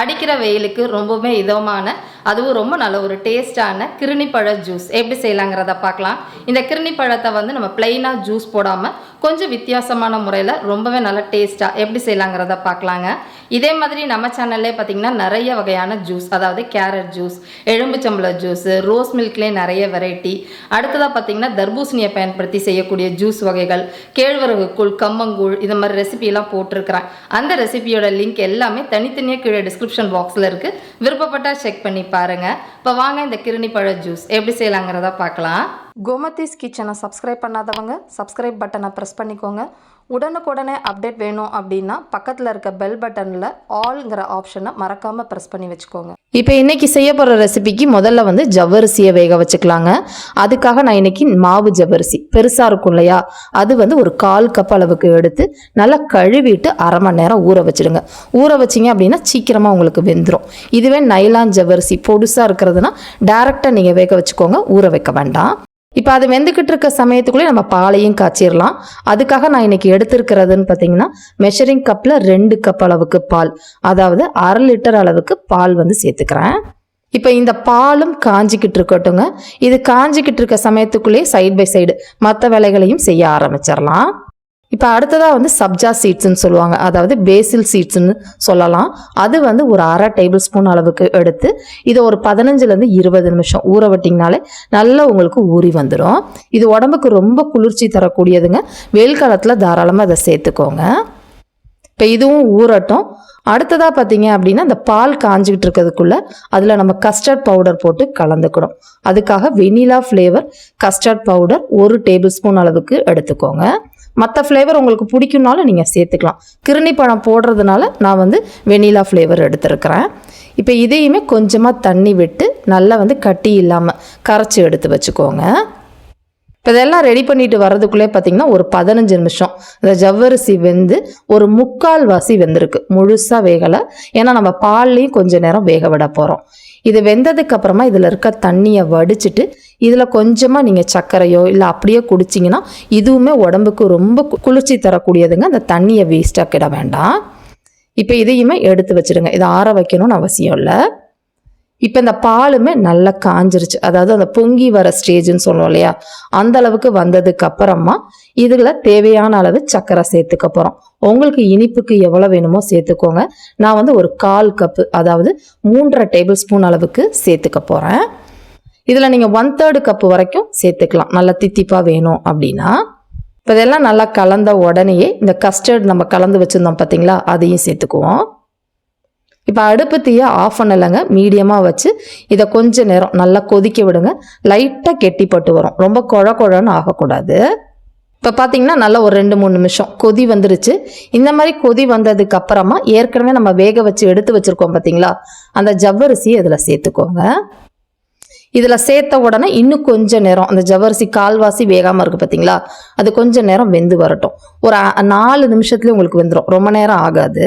அடிக்கிற வெயிலுக்கு ரொம்பவுமே இதமான அதுவும் ரொம்ப நல்ல ஒரு டேஸ்டான கிருணிப்பழ ஜூஸ் எப்படி செய்யலாங்கிறத பார்க்கலாம். இந்த கிருணிப்பழத்தை வந்து நம்ம பிளெயினாக ஜூஸ் போடாமல் கொஞ்சம் வித்தியாசமான முறையில் ரொம்பவே நல்ல டேஸ்ட்டாக எப்படி செய்யலாங்கிறத பார்க்கலாங்க. இதே மாதிரி நம்ம சேனல்லே பார்த்தீங்கன்னா நிறைய வகையான ஜூஸ் அதாவது கேரட் ஜூஸ் எலும்புச்சம்பள ஜூஸ் ரோஸ் மில்க்லேயே நிறைய வெரைட்டி அடுத்ததாக பார்த்தீங்கன்னா தர்பூசணியை பயன்படுத்தி செய்யக்கூடிய ஜூஸ் வகைகள் கேழ்வரகு கூழ் கம்மங்கூழ் இது மாதிரி ரெசிபியெல்லாம் போட்டிருக்கிறேன். அந்த ரெசிபியோட லிங்க் எல்லாமே தனித்தனியாக கீழே டிஸ்கிரிப்ஷன் பாக்ஸில் இருக்குது விருப்பப்பட்டா செக் பண்ணி பாருங்கள் இப்போ வாங்க இந்த கிருணி பழ ஜூஸ் எப்படி செய்யலாங்கிறத பார்க்கலாம். கோமதிஸ் கிச்சனை சப்ஸ்கிரைப் பண்ணாதவங்க சப்ஸ்கிரைப் பட்டனை ப்ரெஸ் பண்ணிக்கோங்க. உடனுக்குடனே அப்டேட் வேணும் அப்படின்னா பக்கத்தில் இருக்க பெல் பட்டனில் ஆல்ங்கிற ஆப்ஷனை மறக்காமல் ப்ரெஸ் பண்ணி வச்சுக்கோங்க. இப்போ இன்றைக்கி செய்ய போகிற ரெசிபிக்கு முதல்ல வந்து ஜவ்வரிசியை வேக வச்சுக்கலாங்க. அதுக்காக நான் இன்னைக்கு மாவு ஜவ்வரிசி. பெருசாக இருக்கும் இல்லையா? அது வந்து ஒரு கால் கப் அளவுக்கு எடுத்து நல்லா கழுவிட்டு அரை மணி நேரம் ஊற வச்சுடுங்க. ஊற வச்சிங்க அப்படின்னா சீக்கிரமாக உங்களுக்கு வெந்துடும் இதுவே நைலான் ஜவ்வரிசி. பொடுசாக இருக்கிறதுனா டேரெக்டாக நீங்கள் வேக வச்சுக்கோங்க. ஊற வைக்க வேண்டாம். இப்போ அது வெந்துக்கிட்டு இருக்க சமயத்துக்குள்ளே நம்ம பாலையும் காய்ச்சிடலாம் அதுக்காக நான் இன்னைக்கு எடுத்திருக்கிறதுன்னு பார்த்தீங்கன்னா மெஷரிங் கப்பில் ரெண்டு கப் அளவுக்கு பால் அதாவது அரை லிட்டர் அளவுக்கு பால் வந்து சேர்த்துக்கிறேன். இப்போ இந்த பாலும் காஞ்சிக்கிட்டு இருக்கட்டுங்க இது காஞ்சிக்கிட்டு இருக்க சமயத்துக்குள்ளேயே சைடு பை சைடு மற்ற வேலைகளையும் செய்ய ஆரம்பிச்சிடலாம் இப்போ அடுத்ததாக வந்து சப்ஜா சீட்ஸ்ன்னு சொல்லுவாங்க. அதாவது பேசில் சீட்ஸ்ன்னு சொல்லலாம். அது வந்து ஒரு அரை டேபிள் ஸ்பூன் அளவுக்கு எடுத்து இதை ஒரு பதினஞ்சுலேருந்து இருபது நிமிஷம் ஊற விட்டிங்கனாலே நல்லா உங்களுக்கு ஊறி வந்துடும் இது உடம்புக்கு ரொம்ப குளிர்ச்சி தரக்கூடியதுங்க. வெயில் காலத்தில் தாராளமாக இதை சேர்த்துக்கோங்க. இப்போ இதுவும் ஊறட்டும். அடுத்ததாக பார்த்தீங்க அப்படின்னா இந்த பால் காஞ்சிக்கிட்டு இருக்கிறதுக்குள்ளே அதில் நம்ம கஸ்டர்ட் பவுடர் போட்டு கலந்துக்கணும். அதுக்காக வெனிலா ஃப்ளேவர் கஸ்டர்ட் பவுடர் ஒரு டேபிள் ஸ்பூன் அளவுக்கு எடுத்துக்கோங்க. மற்ற ஃப்ளேவர் உங்களுக்கு பிடிக்கும்னாலும் நீங்கள் சேர்த்துக்கலாம். கிருணி பழம் போடுறதுனால நான் வந்து வெனிலா ஃப்ளேவர் எடுத்துருக்கிறேன். இப்போ இதையுமே கொஞ்சமாக தண்ணி விட்டு நல்லா வந்து கட்டி இல்லாமல் கரைச்சி எடுத்து வச்சுக்கோங்க. இப்போ இதெல்லாம் ரெடி பண்ணிட்டு வர்றதுக்குள்ளே பார்த்தீங்கன்னா ஒரு பதினஞ்சு நிமிஷம். இந்த ஜவ்வரிசி வெந்து ஒரு முக்கால் வாசி வெந்திருக்கு. முழுசாக வேகலை. ஏன்னா நம்ம பால்லையும் கொஞ்ச நேரம் வேக விட போகிறோம் இது வெந்ததுக்கு அப்புறமா இதில் இருக்க தண்ணியை வடிச்சிட்டு இதில் கொஞ்சமாக நீங்கள் சர்க்கரையோ இல்லை அப்படியே குடிச்சிங்கன்னா இதுவுமே உடம்புக்கு ரொம்ப கு- குளிர்ச்சி தரக்கூடியதுங்க. அந்த தண்ணியை வேஸ்ட்டாக கிட வேண்டாம். இப்போ இதையுமே எடுத்து வச்சுடுங்க இதை ஆற வைக்கணும்னு அவசியம் இல்லை. இப்போ இந்த பாலுமே நல்லா காஞ்சிருச்சு. அதாவது அந்த பொங்கி வர ஸ்டேஜ்னு சொல்லுவோம் இல்லையா? அந்த அளவுக்கு வந்ததுக்கு அப்புறமா இதில் தேவையான அளவு சர்க்கரை சேர்த்துக்க போகிறோம் உங்களுக்கு இனிப்புக்கு எவ்வளோ வேணுமோ சேர்த்துக்கோங்க. நான் வந்து ஒரு கால் கப்பு அதாவது மூன்றரை டேபிள் ஸ்பூன் அளவுக்கு சேர்த்துக்க போகிறேன் இதில் நீங்கள் ஒன் தேர்டு கப்பு வரைக்கும் சேர்த்துக்கலாம். நல்லா தித்திப்பாக வேணும் அப்படின்னா. இப்போ இதெல்லாம் நல்லா கலந்த உடனேயே இந்த கஸ்டர்ட் நம்ம கலந்து வச்சுருந்தோம் பார்த்தீங்களா அதையும் சேர்த்துக்குவோம். இப்போ அடுப்பு தீயை ஆஃப் பண்ணலைங்க. மீடியமாக வச்சு இதை கொஞ்ச நேரம் நல்லா கொதிக்க விடுங்க. லைட்டாக கெட்டிப்பட்டு வரும். ரொம்ப குழ குழன்னு ஆகக்கூடாது. இப்போ பார்த்தீங்கன்னா நல்லா ஒரு ரெண்டு மூணு நிமிஷம் கொதி வந்துருச்சு. இந்த மாதிரி கொதி வந்ததுக்கு அப்புறமா ஏற்கனவே நம்ம வேக வச்சு எடுத்து வச்சுருக்கோம் பார்த்தீங்களா அந்த ஜவ்வரிசியை இதில் சேர்த்துக்கோங்க. இதில் சேர்த்த உடனே இன்னும் கொஞ்சம் நேரம் அந்த ஜவ்வரிசி கால்வாசி வேகாமல் இருக்குது பார்த்தீங்களா அது கொஞ்சம் நேரம் வெந்து வரட்டும். ஒரு நாலு நிமிஷத்துலேயே உங்களுக்கு வெந்துடும் ரொம்ப நேரம் ஆகாது.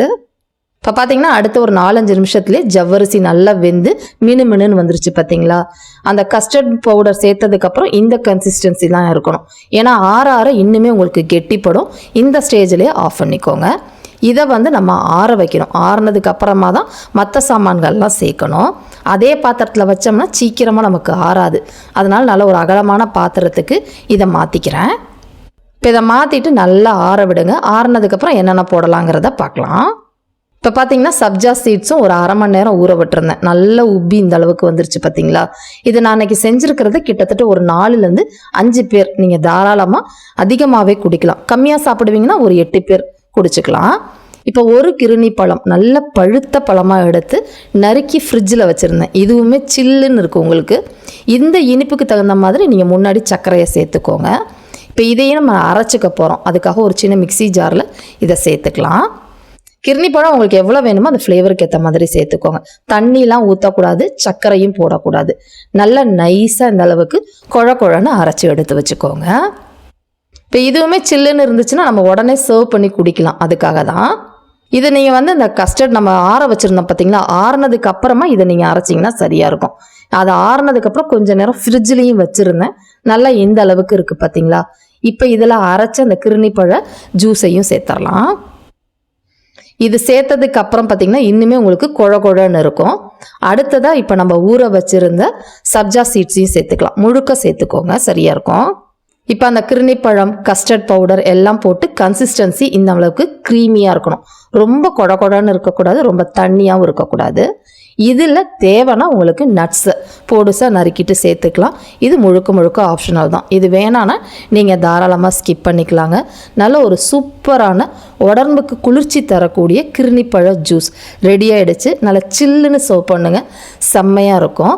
இப்போ பார்த்தீங்கன்னா அடுத்த ஒரு நாலஞ்சு நிமிஷத்துலேயே ஜவ்வரிசி நல்லா வெந்து மினு மினுன்னு வந்துருச்சு பார்த்தீங்களா அந்த கஸ்டர்ட் பவுடர் சேர்த்ததுக்கப்புறம் இந்த கன்சிஸ்டன்சி தான் இருக்கணும். ஏன்னா ஆற ஆற இன்னுமே உங்களுக்கு கெட்டிப்படும். இந்த ஸ்டேஜ்லேயே ஆஃப் பண்ணிக்கோங்க. இதை வந்து நம்ம ஆற வைக்கணும். ஆறுனதுக்கு அப்புறமா தான் மற்ற சாமான்கள்லாம் சேர்க்கணும். அதே பாத்திரத்தில் வச்சோம்னா சீக்கிரமாக நமக்கு ஆறாது. அதனால் நல்ல ஒரு அகலமான பாத்திரத்துக்கு இதை மாற்றிக்கிறேன் இப்போ இதை மாற்றிட்டு நல்லா ஆற விடுங்க. ஆறுனதுக்கப்புறம் என்னென்ன போடலாங்கிறத பார்க்கலாம். இப்போ பார்த்தீங்கன்னா சப்ஜா சீட்ஸும் ஒரு அரை மணி நேரம் ஊற விட்டுருந்தேன். நல்ல உப்பி இந்த அளவுக்கு வந்துருச்சு பார்த்தீங்களா இது நான் அன்னைக்கு செஞ்சுருக்கிறது கிட்டத்தட்ட ஒரு நாலுலேருந்து அஞ்சு பேர். நீங்கள் தாராளமாக அதிகமாகவே குடிக்கலாம். கம்மியாக சாப்பிடுவீங்கன்னா ஒரு எட்டு பேர். குடிச்சுக்கலாம். இப்போ ஒரு கிருணி பழம் நல்ல பழுத்த பழமாக எடுத்து நறுக்கி ஃப்ரிட்ஜில் வச்சுருந்தேன். இதுவுமே சில்லுன்னு இருக்குது உங்களுக்கு. இந்த இனிப்புக்கு தகுந்த மாதிரி நீங்கள் முன்னாடி சர்க்கரையை சேர்த்துக்கோங்க. இப்போ இதையும் நம்ம அரைச்சிக்க போகிறோம் அதுக்காக ஒரு சின்ன மிக்ஸி ஜாரில் இதை சேர்த்துக்கலாம். கிர்னி பழம் உங்களுக்கு எவ்வளோ வேணுமோ அந்த ஃப்ளேவருக்கு ஏற்ற மாதிரி சேர்த்துக்கோங்க. தண்ணிலாம் ஊற்றக்கூடாது சர்க்கரையும் போடக்கூடாது. நல்லா நைஸாக இந்த அளவுக்கு குழ குழன்னு அரைச்சி எடுத்து வச்சுக்கோங்க. இப்போ இதுவுமே சில்லுன்னு இருந்துச்சுன்னா நம்ம உடனே சர்வ் பண்ணி குடிக்கலாம். அதுக்காக தான் இதை நீங்கள் வந்து இந்த கஸ்டர்ட் நம்ம ஆற வச்சுருந்தோம் பார்த்தீங்களா ஆறுனதுக்கு அப்புறமா இதை நீங்கள் அரைச்சிங்கன்னா சரியாக இருக்கும். அது ஆறுனதுக்கப்புறம் கொஞ்ச நேரம் ஃப்ரிட்ஜ்லேயும் வச்சுருந்தேன். நல்லா இந்த அளவுக்கு இருக்குது பார்த்தீங்களா இப்போ இதில் அரைச்ச அந்த கிருணிப்பழ ஜூஸையும் சேர்த்துடலாம் இது சேர்த்ததுக்கு அப்புறம் பார்த்தீங்கன்னா இன்னுமே உங்களுக்கு குழ குழன்னு இருக்கும். அடுத்ததாக இப்போ நம்ம ஊற வச்சுருந்த சப்ஜா சீட்ஸையும் சேர்த்துக்கலாம். முழுக்க சேர்த்துக்கோங்க. சரியாக இருக்கும். இப்போ அந்த கிருணிப்பழம் கஸ்டர்ட் பவுடர் எல்லாம் போட்டு கன்சிஸ்டன்சி இந்த அளவுக்கு க்ரீமியாக இருக்கணும். ரொம்ப கொட கொடன்னு இருக்கக்கூடாது ரொம்ப தண்ணியாகவும் இருக்கக்கூடாது. இதில் தேவைன்னா உங்களுக்கு நட்ஸு போடுசாக நறுக்கிட்டு சேர்த்துக்கலாம். இது முழுக்க முழுக்க ஆப்ஷனல் தான். இது வேணான்னா நீங்கள் தாராளமாக ஸ்கிப் பண்ணிக்கலாங்க. நல்ல ஒரு சூப்பரான உடம்புக்கு குளிர்ச்சி தரக்கூடிய கிருணிப்பழ ஜூஸ் ரெடி ஆகிடுச்சு நல்லா சில்லுன்னு சர்வ் பண்ணுங்கள் செம்மையாக இருக்கும்.